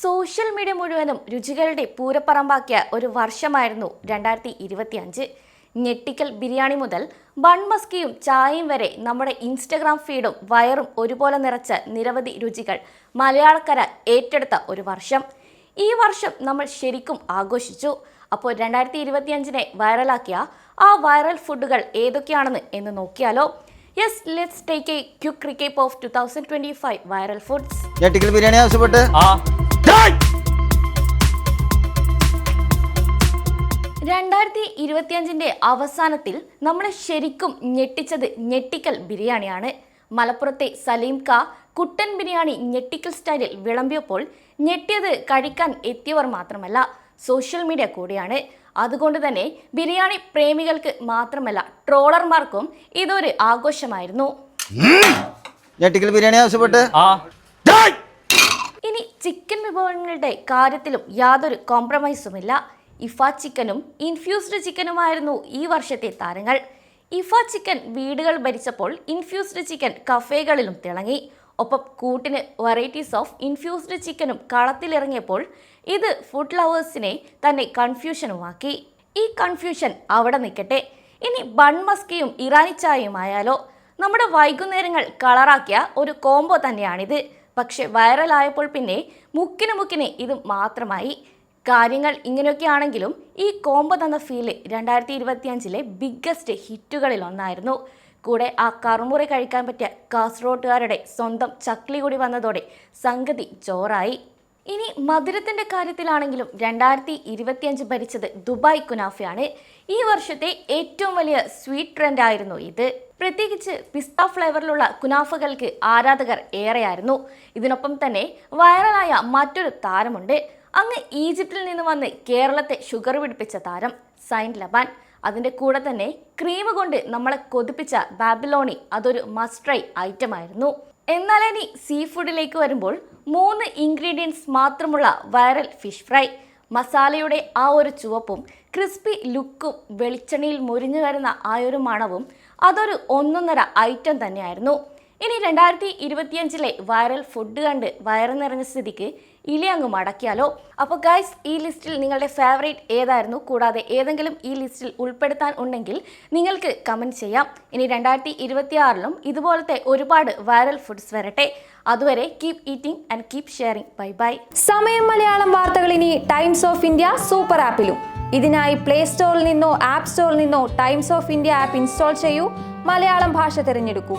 Social media മുഴുവനും രുചികളുടെ പൂരപ്പറമ്പാക്കിയ ഒരു വർഷമായിരുന്നു രണ്ടായിരത്തി ഇരുപത്തിയഞ്ച് ഞെട്ടിക്കൽ ബിരിയാണി മുതൽ ബൺമസ്കിയും ചായയും വരെ നമ്മുടെ ഇൻസ്റ്റഗ്രാം ഫീഡും വയറും ഒരുപോലെ നിറച്ച നിരവധി രുചികൾ മലയാളക്കര ഏറ്റെടുത്ത ഒരു വർഷം. ഈ വർഷം നമ്മൾ ശരിക്കും ആഘോഷിച്ചു. അപ്പോൾ രണ്ടായിരത്തി ഇരുപത്തിയഞ്ചിനെ വൈറലാക്കിയ ആ വൈറൽ ഫുഡുകൾ ഏതൊക്കെയാണെന്ന് എന്ന് നോക്കിയാലോ. Yes let's take a quick recap of two thousand twenty five viral foods. Biryani ആവശ്യപ്പെട്ട്. രണ്ടായിരത്തി ഇരുപത്തിയഞ്ചിന്റെ അവസാനത്തിൽ നമ്മളെ ശരിക്കും ഞെട്ടിച്ചത് ഞെട്ടിക്കൽ ബിരിയാണിയാണ്. മലപ്പുറത്തെ സലീം ക കുട്ടൻ ബിരിയാണി ഞെട്ടിക്കൽ സ്റ്റൈലിൽ വിളമ്പിയപ്പോൾ ഞെട്ടിയത് കഴിക്കാൻ എത്തിയവർ മാത്രമല്ല സോഷ്യൽ മീഡിയ കൂടിയാണ്. അതുകൊണ്ട് തന്നെ ബിരിയാണി പ്രേമികൾക്ക് മാത്രമല്ല ട്രോളർമാർക്കും ഇതൊരു ആഘോഷമായിരുന്നു. ഞെട്ടിക്കൽ ബിരിയാണി ആവശ്യപ്പെട്ട്? ഇനി ചിക്കൻ വിഭവങ്ങളുടെ കാര്യത്തിലും യാതൊരു കോംപ്രമൈസുമില്ല ഇഫ ചിക്കനും ഇൻഫ്യൂസ്ഡ് ചിക്കനുമായിരുന്നു ഈ വർഷത്തെ താരങ്ങൾ. ഇഫ ചിക്കൻ വീടുകൾ ഭരിച്ചപ്പോൾ ഇൻഫ്യൂസ്ഡ് ചിക്കൻ കഫേകളിലും തിളങ്ങി. ഒപ്പം കൂട്ടിന് വെറൈറ്റീസ് ഓഫ് ഇൻഫ്യൂസ്ഡ് ചിക്കനും കളത്തിലിറങ്ങിയപ്പോൾ ഇത് ഫുഡ് ലവേഴ്സിനെ തന്നെ കൺഫ്യൂഷനുമാക്കി ഈ കൺഫ്യൂഷൻ അവിടെ നിൽക്കട്ടെ. ഇനി ബൺമസ്കയും ഇറാനി ചായയും ആയാലോ നമ്മുടെ വൈകുന്നേരങ്ങൾ കളറാക്കിയ ഒരു കോംബോ തന്നെയാണിത്. പക്ഷെ വൈറലായപ്പോൾ പിന്നെ മുക്കിന് മുക്കിന് ഇത് മാത്രമായി. കാര്യങ്ങൾ ഇങ്ങനെയൊക്കെയാണെങ്കിലും ഈ കോംബോ തന്ന ഫീൽ രണ്ടായിരത്തി ഇരുപത്തിയഞ്ചിലെ ബിഗ്ഗസ്റ്റ് ഹിറ്റുകളിൽ ഒന്നായിരുന്നു. കൂടെ ആ കറുമുറി കഴിക്കാൻ പറ്റിയ കാസർഗോട്ടുകാരുടെ സ്വന്തം ചക്ലി കൂടി വന്നതോടെ സംഗതി ചോറായി. ഇനി മധുരത്തിന്റെ കാര്യത്തിലാണെങ്കിലും രണ്ടായിരത്തി ഇരുപത്തിയഞ്ച് ഭരിച്ചത് ദുബായ് കുനാഫയാണ്. ഈ വർഷത്തെ ഏറ്റവും വലിയ സ്വീറ്റ് ട്രെൻഡ് ആയിരുന്നു ഇത്. പ്രത്യേകിച്ച് പിസ്ത ഫ്ലേവറിലുള്ള കുനാഫകൾക്ക് ആരാധകർ ഏറെയായിരുന്നു. ഇതിനൊപ്പം തന്നെ വൈറലായ മറ്റൊരു താരമുണ്ട്. അങ്ങ് ഈജിപ്തിൽ നിന്ന് വന്ന് കേരളത്തെ ഷുഗർ പിടിപ്പിച്ച താരം സൈൻ ലബാൻ. അതിന്റെ കൂടെ തന്നെ ക്രീം കൊണ്ട് നമ്മളെ കൊതിപ്പിച്ച ബാബിലോണി അതൊരു മസ്റ്റ് ട്രൈ ഐറ്റം ആയിരുന്നു. എന്നാൽ ഇനി സീ ഫുഡിലേക്ക് വരുമ്പോൾ മൂന്ന് ഇൻഗ്രീഡിയൻസ് മാത്രമുള്ള വൈറൽ ഫിഷ് ഫ്രൈ മസാലയുടെ ആ ഒരു ചുവപ്പും ക്രിസ്പി ലുക്കും വെളിച്ചെണ്ണയിൽ മുരിഞ്ഞു വരുന്ന ആ ഒരു മണവും അതൊരു ഒന്നൊന്നര ഐറ്റം തന്നെയായിരുന്നു. ഇനി രണ്ടായിരത്തി ഇരുപത്തിയഞ്ചിലെ വൈറൽ ഫുഡ് കണ്ട് വയറ് നിറഞ്ഞ സ്ഥിതിക്ക് ഇലി അങ്ങ് മടക്കിയാലോ? അപ്പോൾ ഗൈസ് ഈ ലിസ്റ്റിൽ നിങ്ങളുടെ ഫേവറേറ്റ് ഏതായിരുന്നു? കൂടാതെ ഏതെങ്കിലും ഈ ലിസ്റ്റിൽ ഉൾപ്പെടുത്താൻ ഉണ്ടെങ്കിൽ നിങ്ങൾക്ക് കമന്റ് ചെയ്യാം. ഇനി രണ്ടായിരത്തി ഇരുപത്തിയാറിലും ഇതുപോലത്തെ ഒരുപാട് വൈറൽ ഫുഡ്സ് വരട്ടെ. അതുവരെ keep eating and keep sharing bye bye സമയം മലയാളം വാർത്തകൾ ഇനി ടൈംസ് ഓഫ് ഇന്ത്യ സൂപ്പർ ആപ്പിലും ഇതിനായി പ്ലേ സ്റ്റോറിൽ നിന്നോ ആപ്പ് സ്റ്റോറിൽ നിന്നോ Times of India app install ചെയ്യൂ. മലയാളം ഭാഷ തിരഞ്ഞെടുക്കൂ.